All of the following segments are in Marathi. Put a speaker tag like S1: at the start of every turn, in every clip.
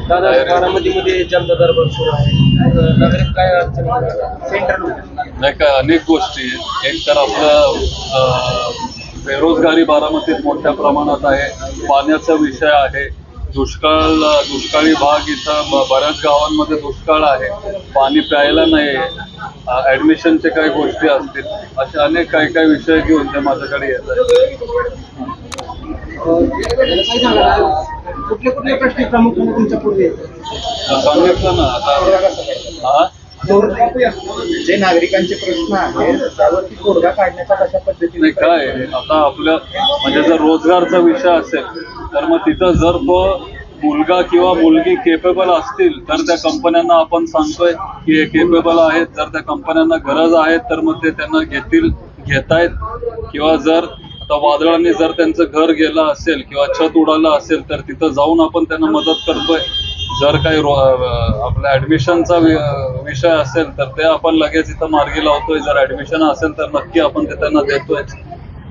S1: दादा बारामतीमध्ये जनता दरबार सुरू आहे. तर नागरिक काय अडचण
S2: नाही काय अनेक गोष्टी. आहेत. एक तर आपलं अं, बेरोजगारी बारामतीत मोठ्या प्रमाणात आहे. पाण्याचा विषय आहे. दुष्काळ दुष्काळी भाग इथं ब- बऱ्याच गावांमध्ये दुष्काळ आहे. पाणी प्यायला नाही ऍडमिशनचे काही गोष्टी असतील. असे अनेक काही काही विषय घेऊन ते माझ्याकडे येत आहेत.
S1: सांगा कुठले कुठले प्रश्न प्रामुख्याने तुमच्यापुढे
S2: सांगितलं ना आता हा?
S3: जे नागरिकांचे प्रश्न आहेत त्यावरती तोडगा काढण्याचा कशा पद्धतीने
S2: नाही काय? आता आपल्या म्हणजे जर रोजगारचा विषय असेल तर मग तिथं जर तो मुलगा किंवा मुलगी केपेबल असतील तर त्या कंपन्यांना आपण सांगतोय की हे केपेबल आहेत. जर त्या कंपन्यांना गरज आहे तर मग ते त्यांना घेतील घेतायत. किंवा जर आता वादळाने जर त्यांचं घर गेलं असेल किंवा छत उडालं असेल तर तिथं जाऊन आपण त्यांना मदत करतोय. जर काही आपल्या ऍडमिशनचा विषय असेल तर ते आपण लगेच इथं मार्गी लावतोय. जर ऍडमिशन असेल तर नक्की आपण ते त्यांना देतोय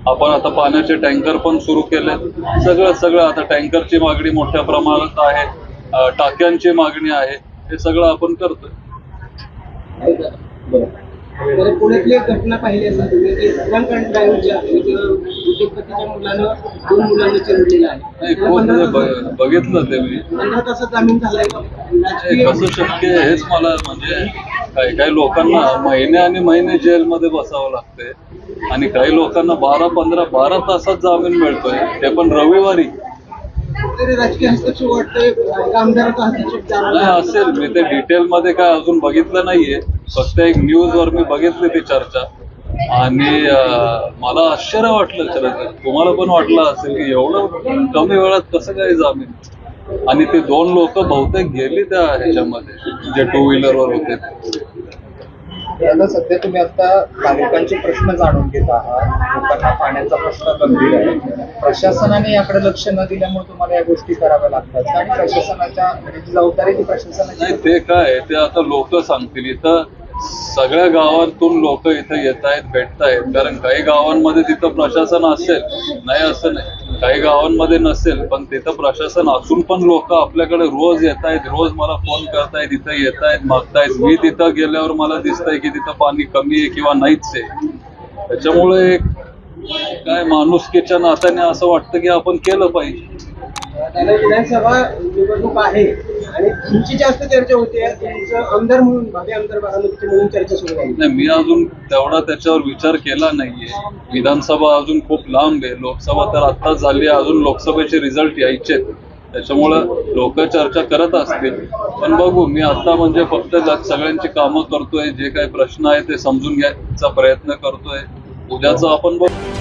S2: आपण आता पाण्याचे टँकर पण सुरू केले सगळं सगळं आता टँकरची मागणी मोठ्या प्रमाणात आहे. टाक्यांची मागणी आहे. हे सगळं आपण करतोय.
S1: तर पुण्यातली एक घटना पाहिली असेल तुम्ही की अँड ड्राईव्ह जे आहे ते उद्योगपतीच्या मुलानं दोन मुलांना चिरडलेलं आहे.
S2: नाही
S1: त्याला
S2: कोण ते
S1: पंधरा
S2: ब- बघितलं ते मी.
S1: पंधरा तासात जामीन झालाय
S2: हे
S1: राजकीय
S2: कसं शक्य आहे हेच मला म्हणजे काही काही लोकांना महिने आणि महिने जेलमध्ये बसावं लागतंय. आणि काही लोकांना बारा पंधरा बारा तासात जामीन मिळतोय. ते पण रविवारी.
S1: तरी राजकीय हस्तक्षेप वाटतंय आमदाराचा हस्तक्षेप
S2: नाही असेल. मी ते डिटेल मध्ये काय अजून बघितलं नाहीये. फक्त एक न्यूज वर मी बघितली ती चर्चा. आणि मला आश्चर्य वाटलं खरं तर. तुम्हाला पण वाटलं असेल की एवढं कमी वेळात कसं काय जामीन? आणि ते दोन लोक बहुतेक गेली त्या ह्याच्यामध्ये जे टू व्हीलरवर होते.
S3: आता सध्या तुम्ही आता नागरिकांचे प्रश्न जाणून घेत आहात. लोकांना पाण्याचा प्रश्न गंभीर आहे. प्रशासनाने याकडे लक्ष न दिल्यामुळे तुम्हाला या गोष्टी कराव्या लागतात. आणि प्रशासनाच्या म्हणजे जबाबदारी ती प्रशासनाची
S2: ते काय ते आता लोक सांगतील. इथं सगळ्या गावातून लोक इथं येत आहेत भेटतायत कारण काही गावांमध्ये तिथं प्रशासन असेल नाही असं नाही. काही गावांमध्ये नसेल पण तिथं प्रशासन असून पण लोक आपल्याकडे रोज येत आहेत रोज मला फोन करतायत इथं येत आहेत मागतायत मी तिथं गेल्यावर मला दिसतंय की तिथं पाणी कमी आहे किंवा नाहीच आहे. त्याच्यामुळे एक काय माणुसकीच्या नात्याने असं वाटतं की आपण केलं पाहिजे.
S1: विधानसभा निवडणूक आहे. आणि तुमची जास्त चर्चा होते तुमचं आमदार म्हणून भावी आमदार बारामतीचे म्हणून चर्चा सुरू झाली.
S2: नाही मी अजून तेवढा त्याच्यावर विचार केला नाहीये. विधानसभा अजून खूप लांब आहे. लोकसभा तर आत्ताच झाली आहे. अजून लोकसभेचे रिझल्ट यायचे त्याच्यामुळं लोक चर्चा करत असतील. पण बघू मी आता म्हणजे फक्त सगळ्यांची कामं करतोय. जे काही प्रश्न आहे ते समजून घ्यायचा प्रयत्न करतोय. उद्याचं आपण बघू.